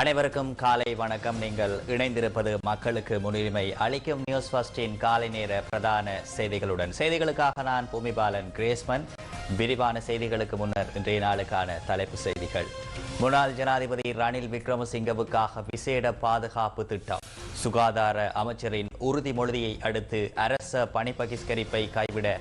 அனைவருக்கும் காலை வணக்கம். நீங்கள் இணைந்திருப்பது மக்களுக்கு முன்னுரிமை அளிக்கும் நியூஸ் ஃபர்ஸ்டின் காலை நேர பிரதான செய்திகளுடன். செய்திகளுக்காக நான் பூமிபாலன் கிரேஸ்மன். விரிவான செய்திகளுக்கு முன்னர் இன்றைய நாளுக்கான தலைப்பு செய்திகள். முன்னாள் ஜனாதிபதி ரணில் விக்ரமசிங்கவுக்காக விசேட பாதுகாப்பு திட்டம். சுகாதார அமைச்சரின் உறுதிமொழியை அடுத்து அரச பணி பகிஷ்கரிப்பை கைவிட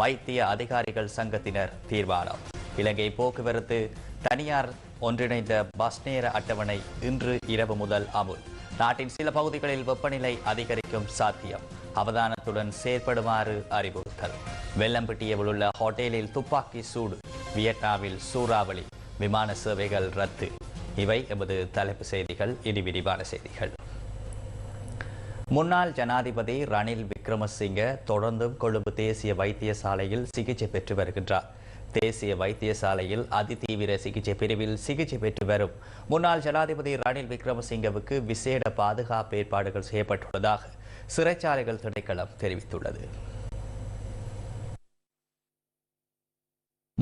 வைத்திய அதிகாரிகள் சங்கத்தினர் தீர்மானம். இலங்கை போக்குவரத்து தனியார் ஒன்றிணைந்த பஸ் நேர அட்டவணை இன்று இரவு முதல் அமுல். நாட்டின் சில பகுதிகளில் வெப்பநிலை அதிகரிக்கும் சாத்தியம். அவதானத்துடன் செயற்படுமாறு அறிவுறுத்தல். வெள்ளம்பட்டியில் உள்ள ஹோட்டலில் துப்பாக்கி சூடு. வியட்நாமில் சூறாவளி. விமான சேவைகள் ரத்து. இவை எமது தலைப்பு செய்திகள் இனி விரிவான செய்திகள். முன்னாள் ஜனாதிபதி ரணில் விக்ரமசிங்க தொடர்ந்தும் கொழும்பு தேசிய வைத்தியசாலையில் சிகிச்சை பெற்று வருகின்றார். தேசிய வைத்தியசாலையில் அதிதீவிர சிகிச்சை பிரிவில் சிகிச்சை பெற்று வரும். முன்னாள் ஜனாதிபதி ரணில் விக்ரமசிங்கவுக்கு விசேட பாதுகாப்பு ஏற்பாடுகள் செய்யப்பட்டுள்ளதாக சிறைச்சாலைகள் திணைக்களம் தெரிவித்துள்ளது.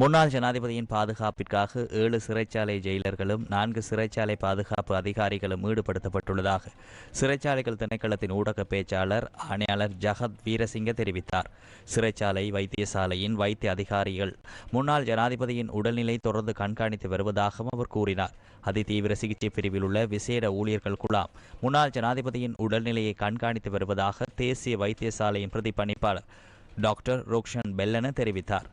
முன்னாள் ஜனாதிபதியின் பாதுகாப்பிற்காக ஏழு சிறைச்சாலை ஜெயிலர்களும் நான்கு சிறைச்சாலை பாதுகாப்பு அதிகாரிகளும் ஈடுபடுத்தப்பட்டுள்ளதாக சிறைச்சாலைகள் திணைக்களத்தின் ஊடக பேச்சாளர் ஆணையாளர் ஜகத் வீரசிங்க தெரிவித்தார். சிறைச்சாலை வைத்தியசாலையின் வைத்திய அதிகாரிகள் முன்னாள் ஜனாதிபதியின் உடல்நிலை தொடர்ந்து கண்காணித்து வருவதாகவும் அவர் கூறினார். அதிதீவிர சிகிச்சை பிரிவில் உள்ள விசேட ஊழியர்கள் குழாம் முன்னாள் ஜனாதிபதியின் உடல்நிலையை கண்காணித்து வருவதாக தேசிய வைத்தியசாலையின் பிரதிபணிப்பாளர் டாக்டர் ரோக்ஷன் பெல்லன தெரிவித்தார்.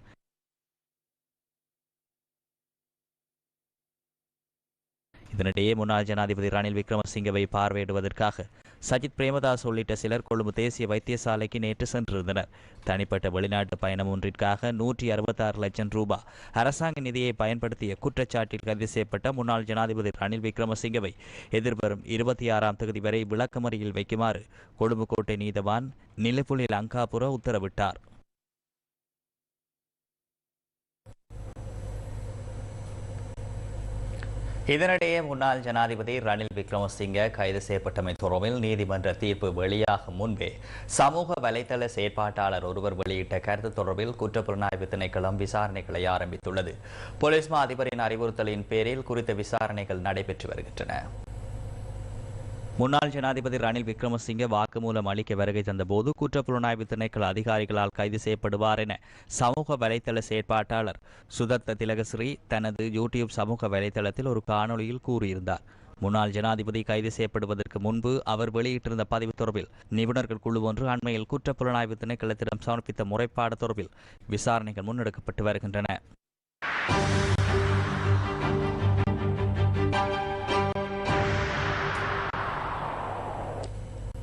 இதனிடையே முன்னாள் ஜனாதிபதி ரணில் விக்ரமசிங்கவை பார்வையிடுவதற்காக சஜித் பிரேமதாஸ் உள்ளிட்ட சிலர் கொழும்பு தேசிய வைத்தியசாலைக்கு நேற்று சென்றிருந்தனர். தனிப்பட்ட வெளிநாட்டு பயணம் ஒன்றிற்காக நூற்றி அறுபத்தாறு லட்சம் ரூபாய் அரசாங்க நிதியை பயன்படுத்திய குற்றச்சாட்டில் கைது செய்யப்பட்ட முன்னாள் ஜனாதிபதி ரணில் விக்ரமசிங்கவை எதிர்வரும் இருபத்தி ஆறாம் தேதி வரை விளக்கமறியில் வைக்குமாறு கொழும்பு கோட்டை நீதவான் நிலப்புலி லங்காபுர உத்தரவிட்டார். இதனிடையே முன்னாள் ஜனாதிபதி ரணில் விக்ரமசிங்க கைது செய்யப்பட்டமை தொடர்பில் நீதிமன்ற தீர்ப்பு வெளியாகும் முன்பே சமூக வலைதள செயற்பாட்டாளர் ஒருவர் வெளியிட்ட கருத்து தொடர்பில் குற்றப்புலனாய்வு திணைக்களம் விசாரணைகளை ஆரம்பித்துள்ளது. போலீஸ் மா அதிபரின் அறிவுறுத்தலின் பேரில் குறித்த விசாரணைகள் நடைபெற்று வருகின்றன. முன்னாள் ஜனாதிபதி ரணில் விக்ரமசிங்கே வாக்குமூலம் அளிக்க வருகை தந்தபோது குற்றப்புலனாய்வு திணைக்கள அதிகாரிகளால் கைது செய்யப்படுவார் என சமூக வலைதள செயற்பாட்டாளர் சுதத்த திலகஸ்ரீ தனது யூடியூப் சமூக வலைதளத்தில் ஒரு காணொளியில் கூறியிருந்தார். முன்னாள் ஜனாதிபதி கைது செய்யப்படுவதற்கு முன்பு அவர் வெளியிட்டிருந்த பதிவு தொடர்பில் நிபுணர்கள் குழு ஒன்று அண்மையில் குற்றப்புலனாய்வு திணைக்களத்திடம் சமர்ப்பித்த முறைப்பாடு தொடர்பில் விசாரணைகள் முன்னெடுக்கப்பட்டு வருகின்றன.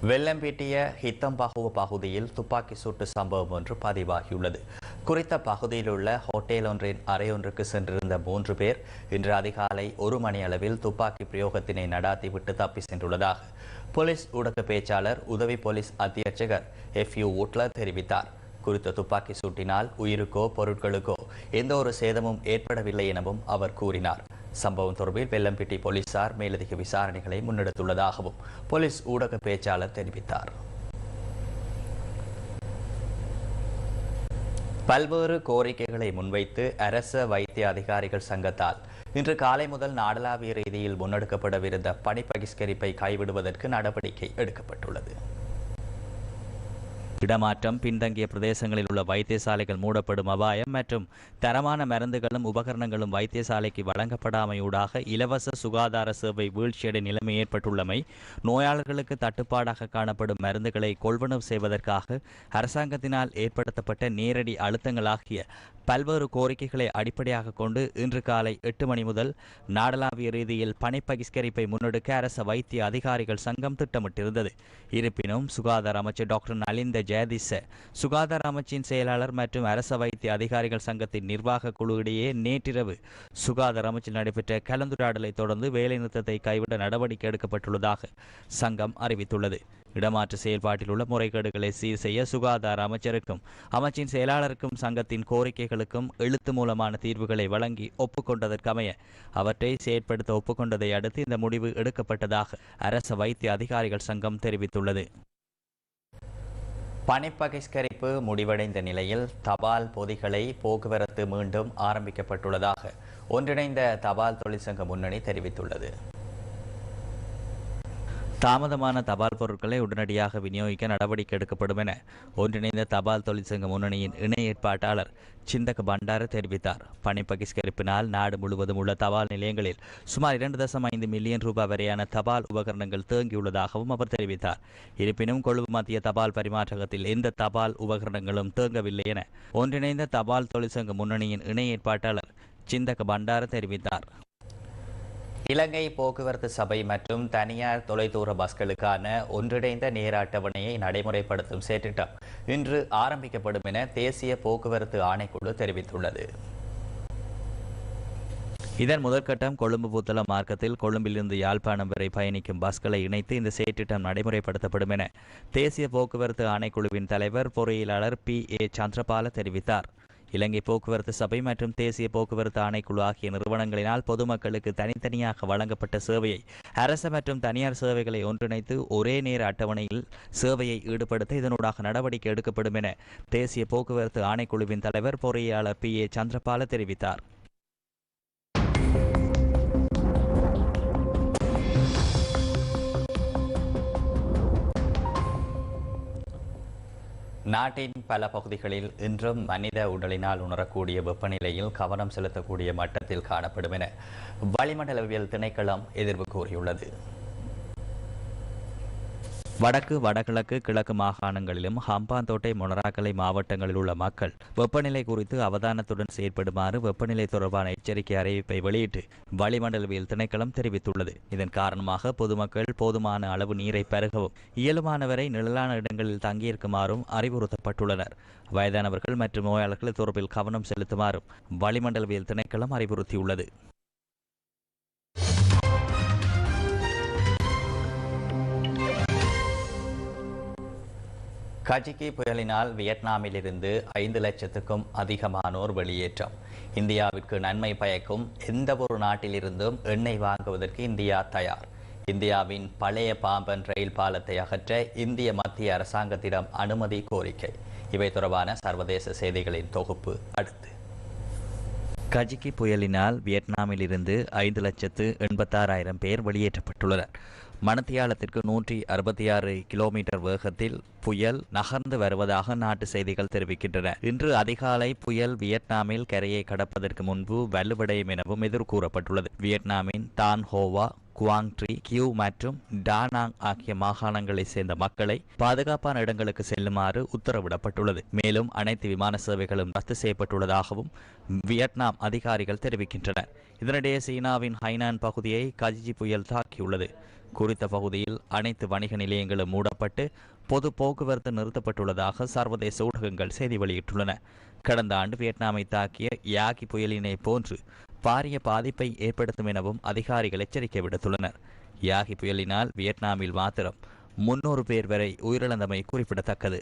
வெள்ளம்பேட்டிய ஹித்தம்பாகுவ பகுதியில் துப்பாக்கி சூட்டு சம்பவம் ஒன்று பதிவாகியுள்ளது. குறித்த பகுதியில் உள்ள ஹோட்டல் ஒன்றின் அறையொன்றுக்கு சென்றிருந்த மூன்று பேர் இன்று அதிகாலை ஒரு மணி அளவில் துப்பாக்கி பிரயோகத்தினை நடாத்திவிட்டு தப்பி சென்றுள்ளதாக போலீஸ் ஊடக பேச்சாளர் உதவி போலீஸ் அத்தியட்சகர் எஃப் யூ உட்லர் தெரிவித்தார். குறித்த துப்பாக்கி சூட்டினால் உயிருக்கோ பொருட்களுக்கோ எந்த ஒரு சேதமும் ஏற்படவில்லை எனவும் அவர் கூறினார். சம்பவம் தொடர்பில் வெள்ளம்பிட்டி போலீசார் மேலதிக விசாரணைகளை முன்னெடுத்துள்ளதாகவும் போலீஸ் ஊடக பேச்சாளர் தெரிவித்தார். பல்வேறு கோரிக்கைகளை முன்வைத்து அரச வைத்திய அதிகாரிகள் சங்கத்தால் இன்று காலை முதல் நாடளாவிய ரீதியில் முன்னெடுக்கப்படவிருந்த பணி பகிஷ்கரிப்பை கைவிடுவதற்கு நடவடிக்கை எடுக்கப்பட்டுள்ளது. இடமாற்றம் பின்தங்கிய பிரதேசங்களில் உள்ள வைத்தியசாலைகள் மூடப்படும் அபாயம் மற்றும் தரமான மருந்துகளும் உபகரணங்களும் வைத்தியசாலைக்கு வழங்கப்படாமையூடாக இலவச சுகாதார சேவை வீழ்ச்சியடை நிலைமை ஏற்பட்டுள்ளமை நோயாளர்களுக்கு தட்டுப்பாடாக காணப்படும் மருந்துகளை கொள்வனவு செய்வதற்காக அரசாங்கத்தினால் ஏற்படுத்தப்பட்ட நேரடி அழுத்தங்களாகிய பல்வேறு கோரிக்கைகளை அடிப்படையாக கொண்டு இன்று காலை எட்டு மணி முதல் நாடளாவிய ரீதியில் பணி பகிஷ்கரிப்பை முன்னெடுக்க அரச வைத்திய அதிகாரிகள் சங்கம் திட்டமிட்டிருந்தது. இருப்பினும் சுகாதார அமைச்சர் டாக்டர் நலிந்த ஜெயதிச சுகாதார அமைச்சின் செயலாளர் மற்றும் அரச வைத்திய அதிகாரிகள் சங்கத்தின் நிர்வாக குழு இடையே நேற்றிரவு சுகாதார அமைச்சில் நடைபெற்ற கலந்துரையாடலை தொடர்ந்து வேலைநிறுத்தத்தை கைவிட நடவடிக்கை எடுக்கப்பட்டுள்ளதாக சங்கம் அறிவித்துள்ளது. இடமாற்று செயல்பாட்டில் உள்ள முறைகேடுகளை சீர் செய்ய சுகாதார அமைச்சருக்கும் அமைச்சின் செயலாளருக்கும் சங்கத்தின் கோரிக்கைகளுக்கும் எழுத்து மூலமான தீர்வுகளை வழங்கி ஒப்புக்கொண்டதற்கமைய அவற்றை செயற்படுத்த ஒப்புக்கொண்டதை அடுத்து இந்த முடிவு எடுக்கப்பட்டதாக அரச வைத்திய அதிகாரிகள் சங்கம் தெரிவித்துள்ளது. பணிப்பகிஷ்கரிப்பு முடிவடைந்த நிலையில் தபால் பொதிகளை போக்குவரத்து மீண்டும் ஆரம்பிக்கப்பட்டுள்ளதாக ஒன்றிணைந்த தபால் தொழிற்சங்க முன்னணி தெரிவித்துள்ளது. தாமதமான தபால் பொருட்களை உடனடியாக விநியோகிக்க நடவடிக்கை எடுக்கப்படும் என ஒன்றிணைந்த தபால் தொழிற்சங்க முன்னணியின் இணை ஏற்பாட்டாளர் சிந்தக பண்டார தெரிவித்தார். பணி பகிஷ்கரிப்பினால் நாடு முழுவதும் உள்ள தபால் நிலையங்களில் சுமார் இரண்டு தசம் ஐந்து மில்லியன் ரூபாய் வரையான தபால் உபகரணங்கள் தேங்கியுள்ளதாகவும் அவர் தெரிவித்தார். இருப்பினும் கொழும்பு மத்திய தபால் பரிமாற்றகத்தில் எந்த தபால் உபகரணங்களும் தேங்கவில்லை என ஒன்றிணைந்த தபால் தொழிற்சங்க முன்னணியின் இணை ஏற்பாட்டாளர் சிந்தக பண்டார தெரிவித்தார். இலங்கை போக்குவரத்து சபை மற்றும் தனியார் தொலைதூர பஸ்களுக்கான ஒன்றிணைந்த நேர அட்டவணையை நடைமுறைப்படுத்தும் செயற்றிட்டம் இன்று ஆரம்பிக்கப்படும் என தேசிய போக்குவரத்து ஆணைக்குழு தெரிவித்துள்ளது. இதன் முதற்கட்டம் கொழும்பு புத்தள மார்க்கத்தில் கொழும்பிலிருந்து யாழ்ப்பாணம் வரை பயணிக்கும் பஸ்களை இணைத்து இந்த செயற்றிட்டம் நடைமுறைப்படுத்தப்படும் என தேசிய போக்குவரத்து ஆணைக்குழுவின் தலைவர் பொறியியலாளர் பி ஏ சந்திரபால தெரிவித்தார். இலங்கை போக்குவரத்து சபை மற்றும் தேசிய போக்குவரத்து ஆணைக்குழு ஆகிய நிறுவனங்களினால் பொதுமக்களுக்கு தனித்தனியாக வழங்கப்பட்ட சேவையை அரசு மற்றும் தனியார் சேவைகளை ஒன்றிணைத்து ஒரே நேர அட்டவணையில் சேவையை ஈடுபடுத்த இதனூடாக நடவடிக்கை எடுக்கப்படும் என தேசிய போக்குவரத்து ஆணைக்குழுவின் தலைவர் பொறியாளர் பி ஏ சந்திரபால தெரிவித்தார். நாட்டின் பல பகுதிகளில் இன்றும் மனித உடலினால் உணரக்கூடிய வெப்பநிலையில் கவனம் செலுத்தக்கூடிய மட்டத்தில் காணப்படும் என வளிமண்டலவியல் திணைக்களம் எதிர்வு கூறியுள்ளது. வடக்கு வடகிழக்கு கிழக்கு மாகாணங்களிலும் ஹம்பாந்தோட்டை மொனராக்கலை மாவட்டங்களில் உள்ள மக்கள் வெப்பநிலை குறித்து அவதானத்துடன் செயற்படுமாறு வெப்பநிலை தொடர்பான எச்சரிக்கை அறிவிப்பை வெளியிட்டு வளிமண்டலவியல் திணைக்களம் தெரிவித்துள்ளது. இதன் காரணமாக பொதுமக்கள் போதுமான அளவு நீரை பருகவும் இயலுமானவரை நிழலான இடங்களில் தங்கியிருக்குமாறும் அறிவுறுத்தப்பட்டுள்ளனர். வயதானவர்கள் மற்றும் நோயாளர்கள் தொடர்பில் கவனம் செலுத்துமாறும் வளிமண்டலவியல் திணைக்களம் அறிவுறுத்தியுள்ளது. கஜிகி புயலினால் வியட்நாமிலிருந்து ஐந்து லட்சத்துக்கும் அதிகமானோர் வெளியேற்றம். இந்தியாவிற்கு நன்மை பயக்கும் எந்த ஒரு நாட்டிலிருந்தும் எண்ணெய் வாங்குவதற்கு இந்தியா தயார். இந்தியாவின் பழைய பாம்பன் ரயில் பாலத்தை அகற்ற இந்திய மத்திய அரசாங்கத்திடம் அனுமதி கோரிக்கை. இவை தொடர்பான சர்வதேச செய்திகளின் தொகுப்பு அடுத்து. கஜிகி புயலினால் வியட்நாமில் இருந்து ஐந்து லட்சத்து எண்பத்தாறாயிரம் பேர் வெளியேற்றப்பட்டுள்ளனர். மணத்தியாலத்திற்கு நூற்றி அறுபத்தி ஆறு கிலோமீட்டர் வேகத்தில் புயல் நகர்ந்து வருவதாக நாட்டு செய்திகள் தெரிவிக்கின்றன. இன்று அதிகாலை புயல் வியட்நாமில் கரையை கடப்பதற்கு முன்பு வலுவடையும் எனவும் எதிர்கூறப்பட்டுள்ளது. வியட்நாமின் தான் ஹோவா குவாங்ட்ரி கியூ மற்றும் டானாங் ஆகிய மாகாணங்களைச் சேர்ந்த மக்களை பாதுகாப்பான இடங்களுக்கு செல்லுமாறு உத்தரவிடப்பட்டுள்ளது. மேலும் அனைத்து விமான சேவைகளும் ரத்து செய்யப்பட்டுள்ளதாகவும் வியட்நாம் அதிகாரிகள் தெரிவிக்கின்றனர். இதனிடையே சீனாவின் ஹைனான் பகுதியை கஜிஜி புயல் தாக்கியுள்ளது. குறித்த பகுதியில் அனைத்து வணிக நிலையங்களும் மூடப்பட்டு பொது போக்குவரத்து நிறுத்தப்பட்டுள்ளதாக சர்வதேச ஊடகங்கள் செய்தி வெளியிட்டுள்ளன. கடந்த ஆண்டு வியட்நாமை தாக்கிய யாகி புயலினை போன்று பாரிய பாதிப்பை ஏற்படுத்தும் எனவும் அதிகாரிகள் எச்சரிக்கை விடுத்துள்ளனர். யாகி புயலினால் வியட்நாமில் மாத்திரம் முன்னூறு பேர் வரை உயிரிழந்தமை குறிப்பிடத்தக்கது.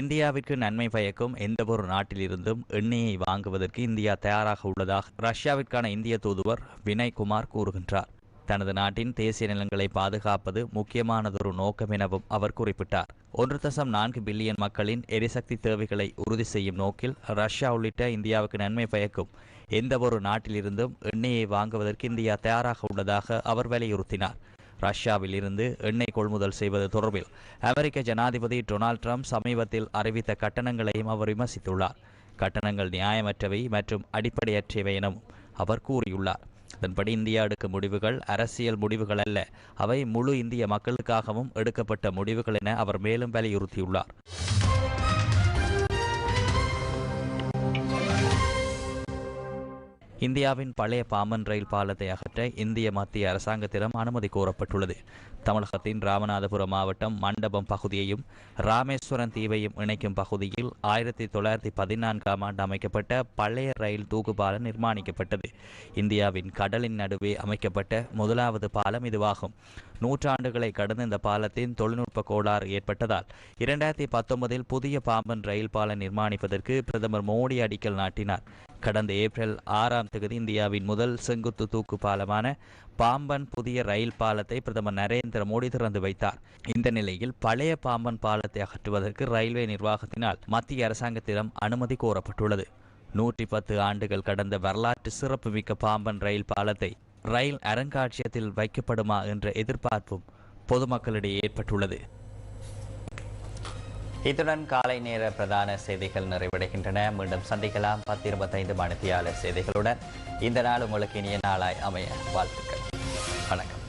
இந்தியாவிற்கு நன்மை பயக்கும் எந்தவொரு நாட்டிலிருந்தும் எண்ணெயை வாங்குவதற்கு இந்தியா தயாராக உள்ளதாக ரஷ்யாவிற்கான இந்திய தூதுவர் வினய் குமார் கூறுகின்றார். தனது நாட்டின் தேசிய நிலங்களை பாதுகாப்பது முக்கியமானதொரு நோக்கம் எனவும் அவர் குறிப்பிட்டார். ஒன்று தசம் நான்கு பில்லியன் மக்களின் எரிசக்தி தேவைகளை உறுதி செய்யும் நோக்கில் ரஷ்யா உள்ளிட்ட இந்தியாவுக்கு நன்மை பயக்கும். எந்தவொரு நாட்டிலிருந்தும் எண்ணெயை வாங்குவதற்கு இந்தியா தயாராக உள்ளதாக அவர் வலியுறுத்தினார். ரஷ்யாவில் இருந்து எண்ணெய் கொள்முதல் செய்வது தொடர்பில் அமெரிக்க ஜனாதிபதி டொனால்ட் ட்ரம்ப் சமீபத்தில் அறிவித்த கட்டணங்களையும் அவர் விமர்சித்துள்ளார். கட்டணங்கள் நியாயமற்றவை மற்றும் அடிப்படையற்றவை எனவும் அவர் கூறியுள்ளார். அதன்படி இந்தியா எடுக்கும் முடிவுகள் அரசியல் முடிவுகள் அல்ல அவை முழு இந்திய மக்களுக்காகவும் எடுக்கப்பட்ட முடிவுகள் என அவர் மேலும் வலியுறுத்தியுள்ளார். இந்தியாவின் பழைய பாம்பன் ரயில் பாலத்தை அகற்ற இந்திய மத்திய அரசாங்கத்திடம் அனுமதி கோரப்பட்டுள்ளது. தமிழகத்தின் ராமநாதபுரம் மாவட்டம் மண்டபம் பகுதியையும் ராமேஸ்வரம் தீவையும் இணைக்கும் பகுதியில் ஆயிரத்தி தொள்ளாயிரத்தி பதினான்காம் ஆண்டு அமைக்கப்பட்ட பழைய ரயில் தூக்குபாலம் நிர்மாணிக்கப்பட்டது. இந்தியாவின் கடலின் நடுவே அமைக்கப்பட்ட முதலாவது பாலம் இதுவாகும். நூற்றாண்டுகளை கடந்த இந்த பாலத்தின் தொழில்நுட்ப கோளாறு ஏற்பட்டதால் இரண்டாயிரத்தி பத்தொன்பதில் புதிய பாம்பன் ரயில் பாலம் நிர்மாணிப்பதற்கு பிரதமர் மோடி அடிக்கல் நாட்டினார். கடந்த ஏப்ரல் ஆறாம் தேதி இந்தியாவின் முதல் செங்குத்து தூக்கு பாலமான பாம்பன் புதிய ரயில் பாலத்தை பிரதமர் நரேந்திர மோடி திறந்து வைத்தார். இந்த நிலையில் பழைய பாம்பன் பாலத்தை அகற்றுவதற்கு ரயில்வே நிர்வாகத்தினால் மத்திய அரசாங்கத்திடம் அனுமதி கோரப்பட்டுள்ளது. நூற்றி பத்து ஆண்டுகள் கடந்த வரலாற்று சிறப்புமிக்க பாம்பன் ரயில் பாலத்தை ரயில் அருங்காட்சியகத்தில் வைக்கப்படுமா என்ற எதிர்பார்ப்பும் பொதுமக்களிடையே ஏற்பட்டுள்ளது. இத்துடன் காலை நேர பிரதான செய்திகள் நிறைவடைகின்றன. மீண்டும் சந்திக்கலாம். பத்து இருபத்தைந்து மணித்தியாளர் செய்திகளுடன். இந்த நாள் உங்களுக்கு இனிய நாளாய் அமைய. வாழ்த்துக்கள். வணக்கம்.